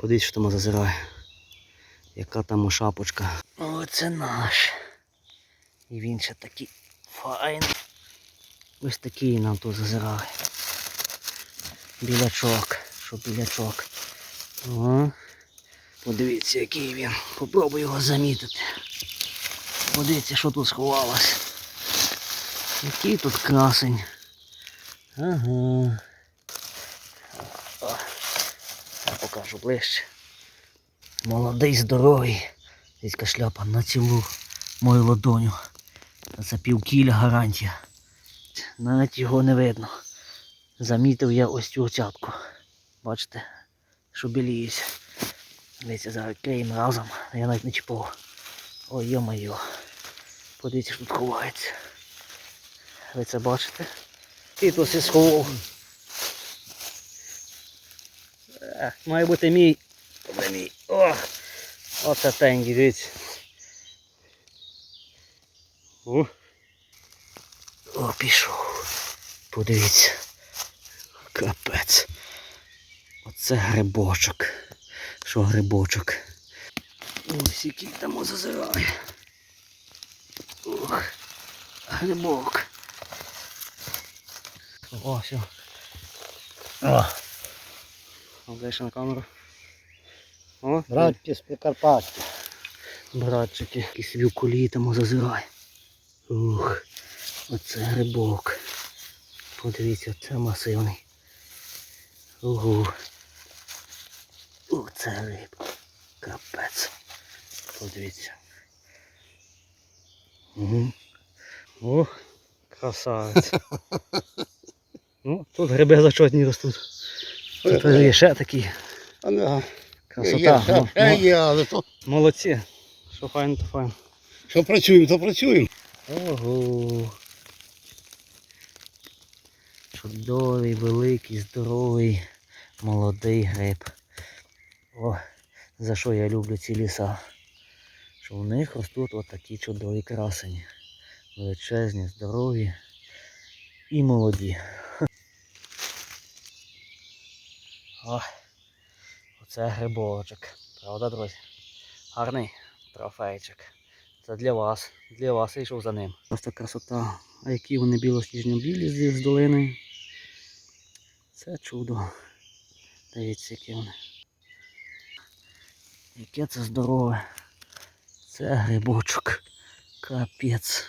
Подивіться, що там зазирає. Яка там шапочка. Оце наш. І він ще такий файний. Ось такий нам тут зазирає. Білячок. Що білячок. О, подивіться, який він. Попробуй його замітити. Подивіться, що тут сховалось. Який тут красень. Ага. О, я покажу ближче. Молодий, здоровий. Десь шляпа на цілу мою ладоню. Це півкіля гарантія. Навіть його не видно. Замітив я ось цю цятку. Бачите, що біліється. Дивіться, зараз криємо разом. Я навіть не чіпав. Ой, йо-моє. Подивіться, що тут ховається. Ви це бачите? І тут сховав. Е, Має бути мій. Буде мій. О! Оце тенгі, дивіться. О. О, пішов. Подивіться. Капець. Оце грибочок. Що грибочок? Ось який там зазирає. Ох, грибок. О, все. О. Облиш на камеру. О, Братці з Прикарпаття. братчики, якийсь вівкулі там зазирає. Ух, оце грибок. Подивіться, це масивний. Ух, це риб. Капець. Подивіться. Угу. Ох, красавець. ну, тут гриби зачетні ростуть. Тут є ще такі. А Красота. є, Ну, ну, є, але то, молодці. Що файно, то файно. що працюємо, то працюємо. Ого. Чудовий, великий, здоровий, молодий гриб. О, за що я люблю ці ліса. Що в них ростуть отакі чудові красені. Величезні, здорові і молоді. О, оце грибочок. Правда, друзі? Гарний трофейчик. Це для вас. Для вас я йшов за ним. Просто красота. А які вони білосніжно-білі з долини. Це чудо. Дивіться, які вони. Яке це здорове. Це грибочок. Капець.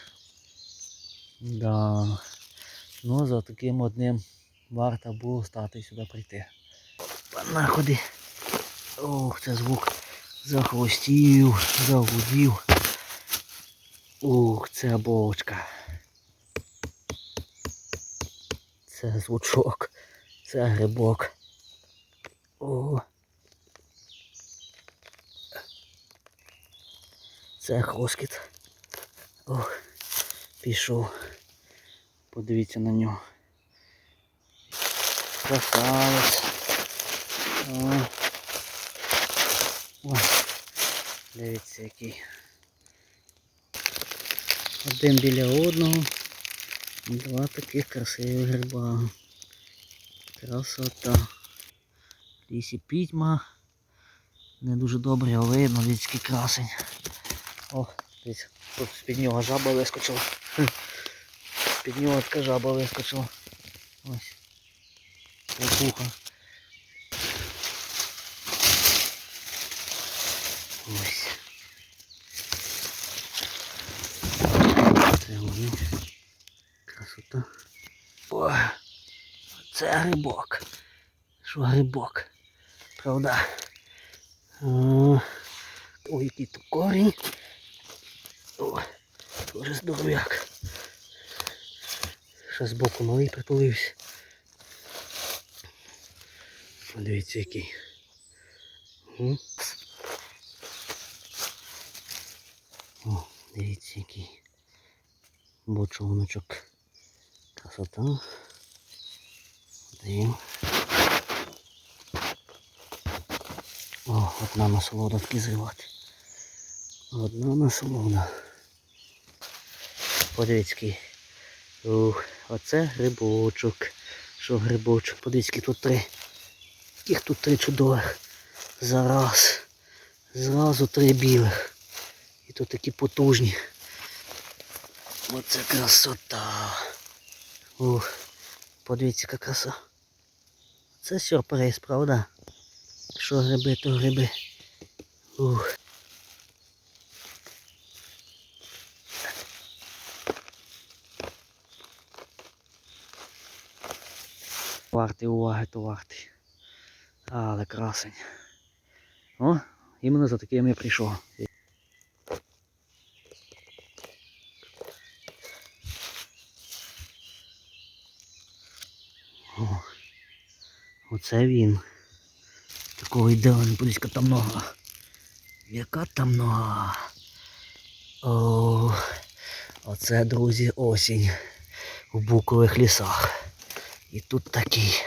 Да. Ну за таким одним варто було стати сюди прийти. Находи. Ох, це звук захвостів, загудів. Ух, це бочка. Це звучок. Це грибок. О. Це хроскіт. Ох, пішов. Подивіться на нього. Красавець. О. Дивіться який. Один біля одного. Два таких красивих гриба. Красота. Лісі пітьма. Не дуже добре, але видно людський красень. О, тут з-під нього жаба вискочила. З-під нього така жаба вискочила. Ось. Опуха. Ось. Це. Красота. О, це грибок. Що грибок? Правда? О, ой, який тут корінь. О, дуже здоров'як. Ще збоку малий притулився. Подивіться який. М. О, дивіться який. Бочоночок. Красота. Дим. О, одна насолода таки зривати. Одна насолода. Подивіться. який. Ух, оце грибочок. Що грибочок? Подивіться, тут три. Яких тут три чудових. Зараз. Зразу три білих. І тут такі потужні. Оце красота. Ух, подивіться, яка краса. Це сюрприз, правда? Що гриби, то гриби. Ух. Вартий уваги, то вартий. Але красень. О, іменно за таким я прийшов. Оце він. Такого ідеального подивіться, там нога. Яка там нога. О, оце, друзі, осінь у букових лісах. І тут такий